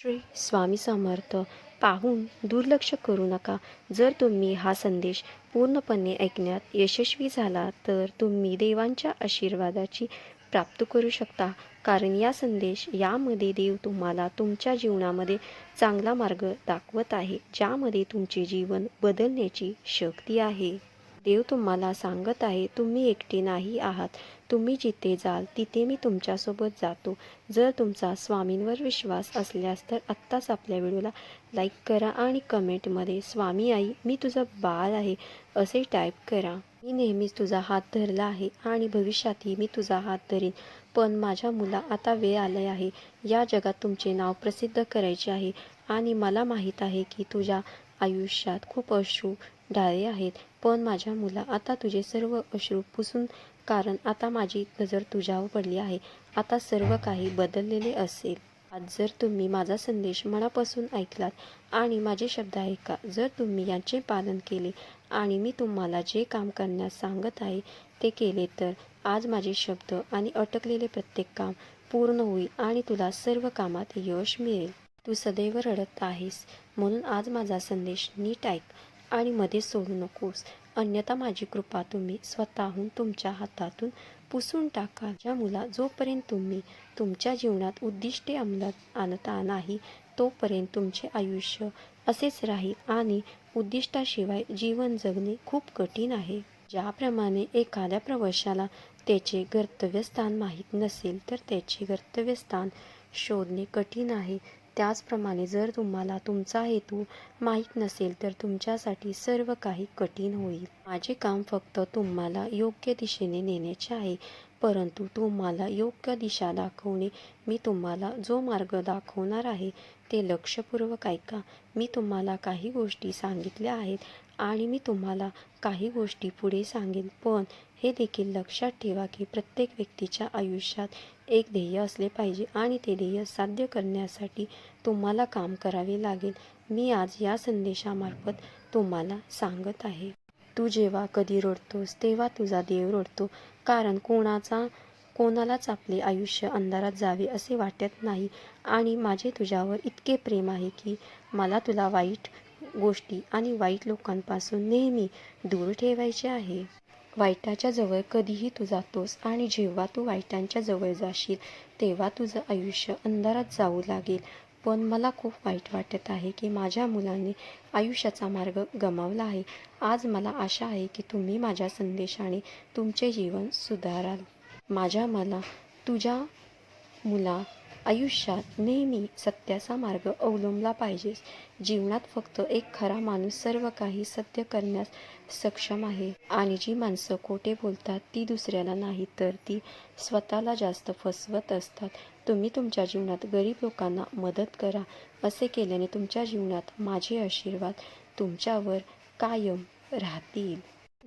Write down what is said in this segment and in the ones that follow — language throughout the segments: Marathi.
श्री स्वामी समर्थ पाहून दुर्लक्ष करू नका. जर तुम्ही हा संदेश पूर्णपणे ऐकण्यात यशस्वी झाला तर तुम्ही देवांच्या आशीर्वादाची प्राप्त करू शकता. कारण या संदेश यामध्ये देव तुम्हाला तुमच्या जीवनामध्ये चांगला मार्ग दाखवत आहे ज्यामध्ये तुमचे जीवन बदलण्याची शक्ती आहे. देव तुम्हाला सांगत आहे तुम्ही एकटे नाही आहात. तुम्ही जिथे जाल तिथे मी तुमच्यासोबत जातो. जर तुमचा स्वामींवर विश्वास असल्यास तर आत्ताच आपल्या व्हिडिओला लाईक करा आणि कमेंटमध्ये स्वामी आई मी तुझं बाळ आहे असे टाईप करा. मी नेहमीच तुझा हात धरला आहे आणि भविष्यातही मी तुझा हात धरीन. पण माझ्या मुला आता वेळ आले आहे. या जगात तुमचे नाव प्रसिद्ध करायचे आहे आणि मला माहीत आहे की तुझ्या आयुष्यात खूप अश्रू डाळे आहेत. पण माझ्या मुला आता तुझे सर्व अश्रू पुसून कारण आता माझी नजर तुझ्यावर पडली आहे. आता सर्व काही बदललेले असेल. आज जर तुम्ही माझा संदेश मनापासून ऐकलात आणि माझे शब्द ऐका जर तुम्ही यांचे पालन केले आणि मी तुम्हाला जे काम करण्यास सांगत आहे ते केले तर आज माझे शब्द आणि अटकलेले प्रत्येक काम पूर्ण होईल आणि तुला सर्व कामात यश मिळेल. तू सदैव रडत आहेस म्हणून आज माझा संदेश नीट ऐक आणि मध्ये सोडू नकोस. अन्यथा माझी कृपा तुम्ही स्वतःहून तुमच्या हातातून पुसून टाका. ज्या मुला जोपर्यंत तुम्ही तुमच्या जीवनात उद्दिष्टे अंमलात आणता नाही तोपर्यंत तुमचे आयुष्य असेच राहील आणि उद्दिष्टाशिवाय जीवन जगणे खूप कठीण आहे. ज्याप्रमाणे एखाद्या प्रवाशाला त्याचे गर्तव्यस्थान माहीत नसेल तर त्याचे गर्तव्यस्थान शोधणे कठीण आहे. त्याचप्रमाणे जर तुम्हाला तुमचा हेतू माहीत नसेल तर तुमच्यासाठी सर्व काही कठीण होईल. माझे काम फक्त तुम्हाला योग्य दिशेने नेण्याचे आहे परंतु तुम्हाला योग्य दिशा दाखवणे मी तुम्हाला जो मार्ग दाखवणार आहे ते लक्षपूर्वक ऐका. मी तुम्हाला काही गोष्टी सांगितल्या आहेत आणि मी तुम्हाला काही गोष्टी पुढे सांगेन पण हे देखील लक्षात ठेवा की प्रत्येक व्यक्तीच्या आयुष्यात एक ध्येय असले पाहिजे आणि ते ध्येय साध्य करण्यासाठी तुम्हाला काम करावे लागेल. मी आज या संदेशामार्फत तुम्हाला सांगत आहे. तू जेव्हा कधी रडतोस तेव्हा तुझा देव रडतो. कारण कोणाचा कोणालाच आपले आयुष्य अंधारात जावे असे वाटत नाही. आणि माझे तुझ्यावर इतके प्रेम आहे की मला तुला वाईट गोष्टी आणि वाईट लोकांपासून नेहमी दूर ठेवायचे आहे. वाईटाच्या जवळ कधीही तू जातोस आणि जेव्हा तू वाईटांच्या जवळ जाशील तेव्हा तुझं आयुष्य अंधारात जाऊ लागेल. पण मला खूप वाईट वाटत आहे की माझ्या मुलांनी आयुष्याचा मार्ग गमावला आहे. आज मला आशा आहे की तुम्ही माझ्या संदेशाने तुमचे जीवन सुधाराल. माझ्या मला तुझ्या मुला आयुष्यात नेहमी सत्याचा मार्ग अवलंबला पाहिजे. जीवनात फक्त एक खरा माणूस सर्व काही सत्य करण्यास सक्षम आहे. आणि जी माणसं खोटे बोलतात ती दुसऱ्याला नाही तर ती स्वतःला जास्त फसवत असतात. तुम्ही तुमच्या जीवनात गरीब लोकांना मदत करा. असे केल्याने तुमच्या जीवनात माझे आशीर्वाद तुमच्यावर कायम राहतील.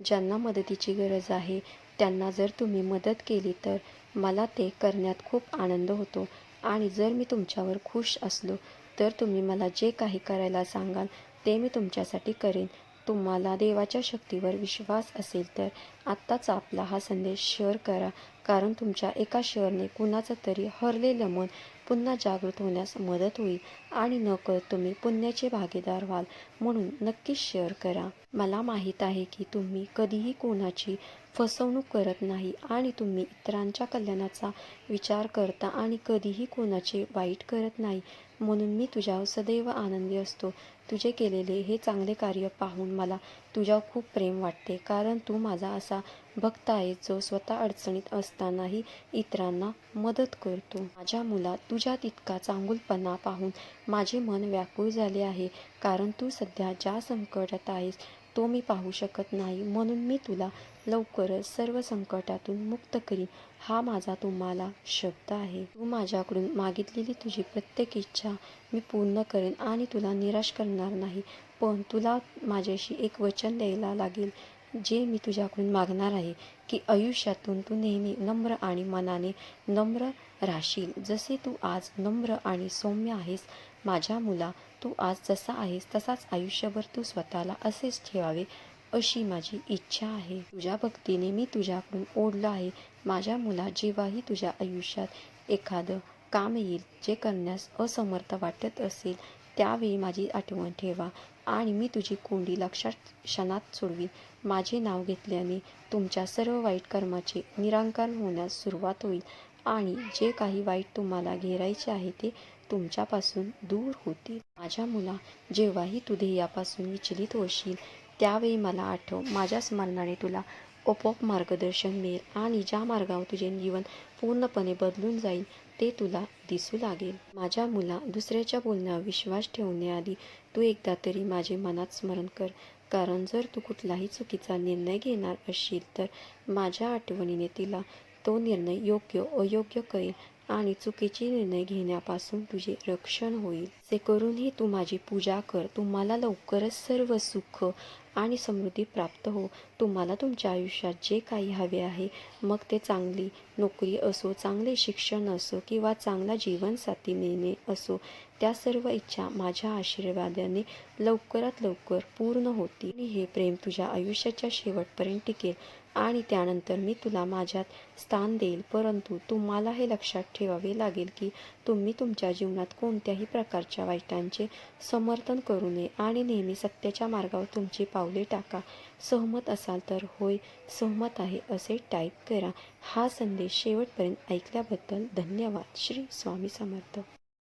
ज्यांना मदतीची गरज आहे त्यांना जर तुम्ही मदत केली तर मला ते करण्यात खूप आनंद होतो. आणि जर मी तुमच्यावर खुश असलो तर तुम्ही मला जे काही करायला सांगाल ते मी तुमच्यासाठी करेन. तुम्हाला देवाच्या शक्तीवर विश्वास असेल तर आत्ताच आपला हा संदेश शेअर करा. कारण तुमच्या एका शेअरने कुणाचं तरी हरलेलं मन पुन्हा जागृत होण्यास मदत होईल आणि नकळत तुम्ही पुण्याचे भागीदार व्हाल म्हणून नक्कीच शेअर करा. मला माहीत आहे की तुम्ही कधीही कोणाची फसवणूक करत नाही आणि तुम्ही इतरांच्या कल्याणाचा विचार करता आणि कधीही कोणाचे वाईट करत नाही म्हणून मी तुझ्यावर सदैव आनंदी असतो. तुझे केलेले हे चांगले कार्य पाहून मला तुझ्यावर खूप प्रेम वाटते कारण तू माझा असा भक्त आहे जो स्वतः अडचणीत असतानाही इतरांना मदत करतो. माझ्या मुला तुझ्यात इतका चांगुलपणा पाहून माझे मन व्याकुळ झाले आहे. कारण तू सध्या ज्या संकटात आहेस तो मी पाहू शकत नाही. म्हणून मी तुला लवकरच सर्व संकटातून मुक्त करीन. हा माझा तुम्हाला शब्द आहे. तू माझ्याकडून मागितलेली तुझी प्रत्येक इच्छा मी पूर्ण करेन आणि तुला निराश करणार नाही. पण तुला माझ्याशी एक वचन द्यायला लागेल. जे मी तुझ्याकडून मागणार आहे की आयुष्यातून तू नेहमी नम्र आणि मनाने नम्र राहशील. जसे तू आज नम्र आणि सौम्य आहेस माझ्या मुला तू आज जसा आहेस तसाच आयुष्यभर तू स्वतःला असेच ठेवावे अशी माझी इच्छा आहे. तुझ्या भक्तीने मी तुझ्याकडून ओढलं आहे. माझ्या मुला जेव्हाही तुझ्या आयुष्यात एखादं काम येईल जे करण्यास असमर्थ वाटत असेल त्यावेळी माझी आठवण ठेवा. आणि मी तुझी कोंडी लक्षात क्षणात सोडवीन माझे नाव घेतल्याने तुमच्या सर्व वाईट कर्माचे निराकरण होण्यास सुरुवात होईल आणि जे काही वाईट तुम्हाला घेरायचे आहे ते तुमच्यापासून दूर होतील. माझ्या मुला जेव्हाही तू ध्येयापासून विचलित होशील त्यावेळी मला आठव माझ्या स्मरणाने तुला आपोआप मार्गदर्शन मिळेल आणि ज्या मार्गावर तुझे जीवन पूर्णपणे बदलून जाईल ते तुला दिसू लागेल. माझ्या मुला दुसऱ्याच्या बोलण्यावर विश्वास ठेवण्याआधी तू एकदा तरी माझे मनात स्मरण कर. कारण जर तू कुठलाही चुकीचा निर्णय घेणार असशील तर माझ्या आठवणीने तिला तो निर्णय योग्य अयोग्य करेल. आणि चुकीचे निर्णय घेण्यापासून तुझे रक्षण होईल. ते करूनही तू माझी पूजा कर. तुम्हाला लवकरच सर्व सुख आणि समृद्धी प्राप्त हो. तुम्हाला तुमच्या आयुष्यात जे काही हवे आहे मग ते चांगली नोकरी असो चांगले शिक्षण असो किंवा चांगला जीवनसाथी मिळणे असो त्या सर्व इच्छा माझ्या आशीर्वादाने लवकरात लवकर पूर्ण होतील. आणि हे प्रेम तुझ्या आयुष्याच्या शेवटपर्यंत टिकेल आणि त्यानंतर मी तुला माझ्यात स्थान देईल. परंतु तुम्हाला हे लक्षात लक्षात ठेवावे लागेल की तुम्ही तुमच्या जीवनात कोणत्याही प्रकारच्या वाईटांचे समर्थन करू नये आणि नेहमी सत्याच्या मार्गावर तुमची पावले टाका. सहमत असाल तर होय सहमत आहे असे टाईप करा. हा संदेश शेवटपर्यंत ऐकल्याबद्दल धन्यवाद. श्री स्वामी समर्थ.